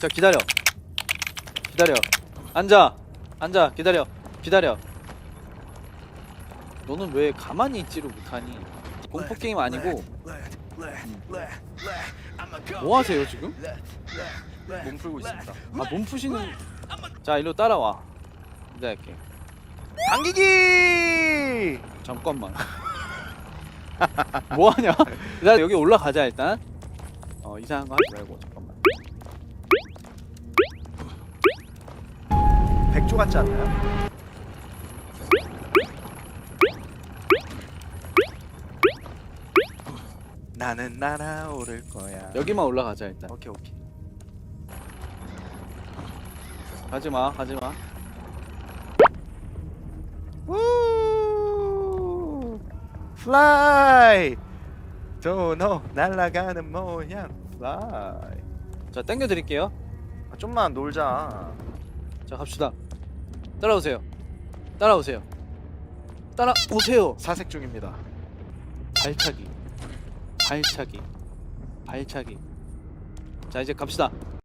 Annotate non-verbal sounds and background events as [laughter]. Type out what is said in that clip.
자 기다려. 기다려. 앉아. 앉아. 기다려. 기다려. 너는 왜 가만히 있지를 못하니? 공포 게임 아니고. 뭐 하세요 지금? 몸 풀고 있습니다. 아 몸 푸시는. 자 일로 따라와. 이제 할게. 당기기! 잠깐만. [laughs] 뭐 하냐? 나 여기 올라가자 일단. 어 이상한 거 하지 말고 잠깐만 백조 같지 않나요? 나는 날아오를 거야. 여기만 올라가자 일단 오케이 오케이. 가지 마 가지 마 우! 플라이! 도노 날아가는 모양. 플라이. 자 땡겨 드릴게요 아, 좀만 놀자. 자 갑시다. 따라오세요. 따라오세요. 따라오세요. 사색 중입니다. 발차기. 발차기. 발차기. 자 이제 갑시다